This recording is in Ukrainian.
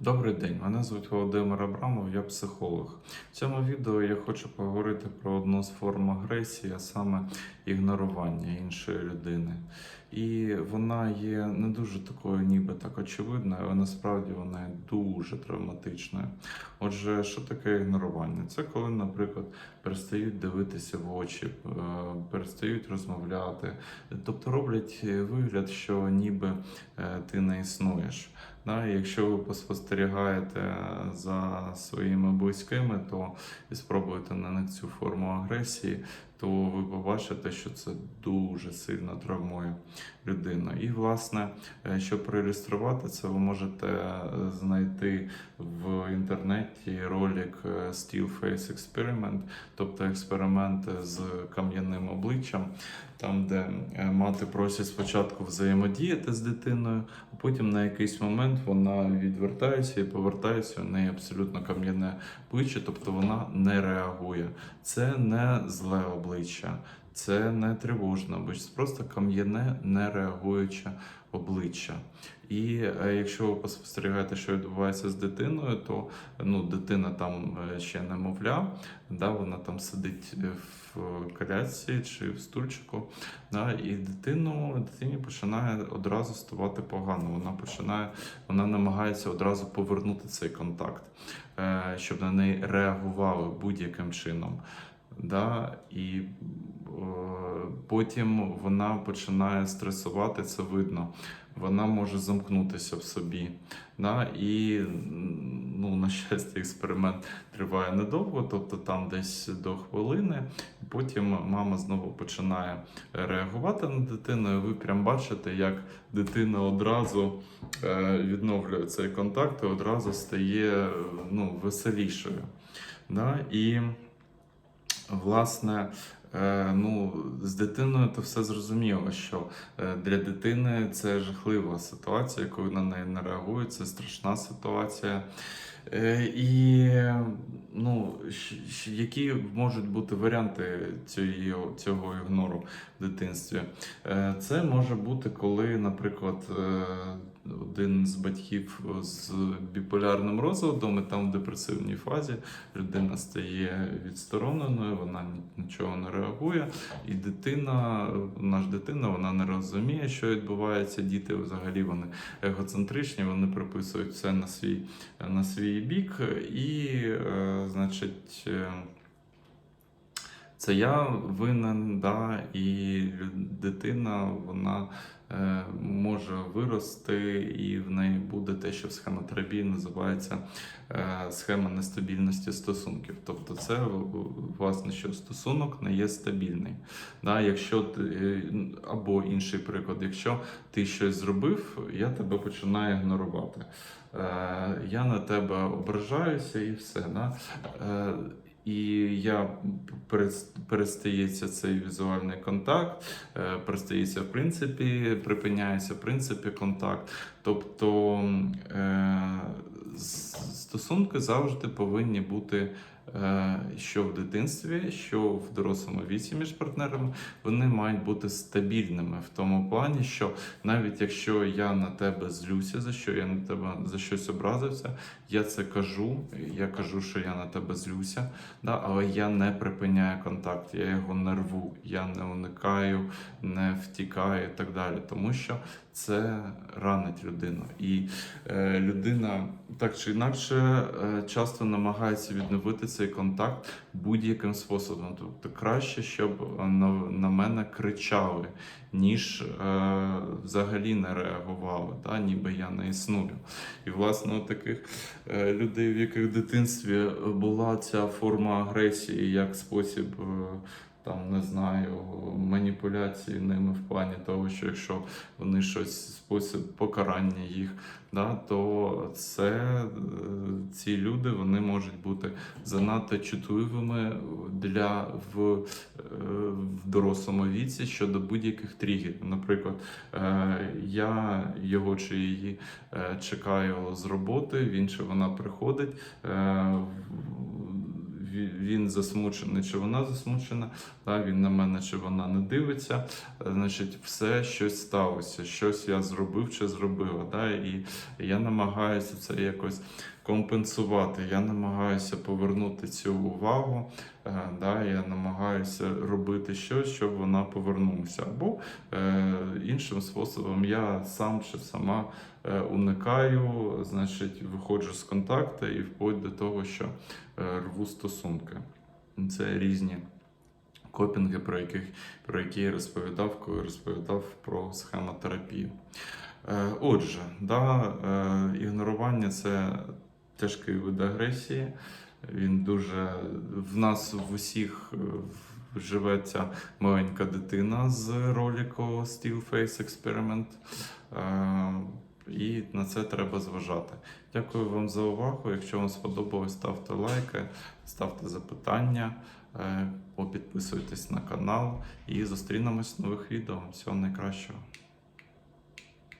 Добрий день, мене звуть Володимир Абрамов, я психолог. В цьому відео я хочу поговорити про одну з форм агресії, а саме ігнорування іншої людини. І вона є не дуже такою, ніби так очевидною, але насправді вона є дуже травматичною. Отже, що таке ігнорування? Це коли, наприклад, перестають дивитися в очі, е, перестають розмовляти, тобто роблять вигляд, що ніби е, ти не існуєш. Да, і якщо ви поспостерігаєте за своїми близькими, то і спробуйте на них цю форму агресії, то ви побачите, що це дуже сильно травмує людину. І, власне, е, щоб проілюструвати це, ви можете е, знайти в інтернеті ролик е, Steel Face Experiment, тобто експеримент з кам'яним обличчям, там, де мати просить спочатку взаємодіяти з дитиною, а потім на якийсь момент вона відвертається і повертається, у неї абсолютно кам'яне обличчя, тобто вона не реагує. Це не зле обличчя, це не тривожне обличчя, це просто кам'яне, не реагуюче обличчя. І е, якщо ви поспостерігаєте, що відбувається з дитиною, то ну, дитина там е, ще немовля, да, вона там сидить в колясці чи в стульчику, да, і дитину, дитині починає одразу ставати погано. Вона починає, вона намагається одразу повернути цей контакт, е, щоб на неї реагували будь-яким чином. Да? І е, потім вона починає стресувати, це видно. Вона може замкнутися в собі. Да? І, ну, на щастя, експеримент триває недовго, тобто там десь до хвилини. Потім мама знову починає реагувати на дитину, і ви прям бачите, як дитина одразу е, відновлює цей контакт і одразу стає ну, веселішою. Да? І власне. Е, Ну, з дитиною то все зрозуміло, що е, для дитини це жахлива ситуація, коли на неї не реагують, це страшна ситуація. Е, І ну, які можуть бути варіанти цієї, цього ігнору в дитинстві? Це може бути, коли, наприклад, один з батьків з біполярним розладом, і там в депресивній фазі людина стає відстороненою, вона нічого не реагує, і дитина, наш дитина, вона не розуміє, що відбувається. Діти взагалі вони егоцентричні, вони приписують все на свій, на свій бік, і, е, значить. Це я винен, да, і дитина вона е, може вирости, і в неї буде те, що в схемотерапії називається е, схема нестабільності стосунків. Тобто, це власне, що стосунок не є стабільний. Да, якщо ти, е, або інший приклад, якщо ти щось зробив, я тебе починаю ігнорувати. Е, я на тебе ображаюся і все. Да? Е, і я перес- перестається цей візуальний контакт, е, перестається в принципі, припиняється в принципі контакт. Тобто е, стосунки завжди повинні бути. Е, Що в дитинстві, що в дорослому віці між партнерами, вони мають бути стабільними в тому плані, що навіть якщо я на тебе злюся, за що я на тебе за щось образився, я це кажу. Я кажу, що я на тебе злюся, да, але я не припиняю контакт, я його не рву, я не уникаю, не втікаю і так далі. Тому що це ранить людину. І е, людина так чи інакше е, часто намагається відновити цей контакт будь-яким способом. Тобто краще, щоб на, на мене кричали, ніж е, взагалі не реагували, та, ніби я не існую. І власне у таких е, людей, в яких в дитинстві була ця форма агресії як спосіб. е, Там не знаю, маніпуляції ними в плані того, що якщо вони щось спосіб покарання їх, да, то це е, ці люди вони можуть бути занадто чутливими для в, е, в дорослому віці щодо будь-яких тригерів. Наприклад, е, я його чи її чекаю з роботи, він чи вона приходить. Ві- він засмучений, чи вона засмучена, та, він на мене, чи вона не дивиться. Е, Значить, все щось сталося, щось я зробив чи зробила. Да, і я намагаюся це якось компенсувати. Я намагаюся повернути цю увагу. е, Да, я намагаюся робити щось, щоб вона повернулася. Або е, іншим способом я сам чи сама е, уникаю, значить, виходжу з контакту і вплоть до того, що е, рву стосунки. Це різні копінги, про, яких, про які я розповідав, коли розповідав про схемотерапію. Отже, да, ігнорування це тяжкий вид агресії. Він дуже в нас в усіх е, живе ця маленька дитина з роліку Steel Face Experiment. Е, І на це треба зважати. Дякую вам за увагу. Якщо вам сподобалось, ставте лайки, ставте запитання, е, підписуйтесь на канал і зустрінемось в нових відео. Всього найкращого.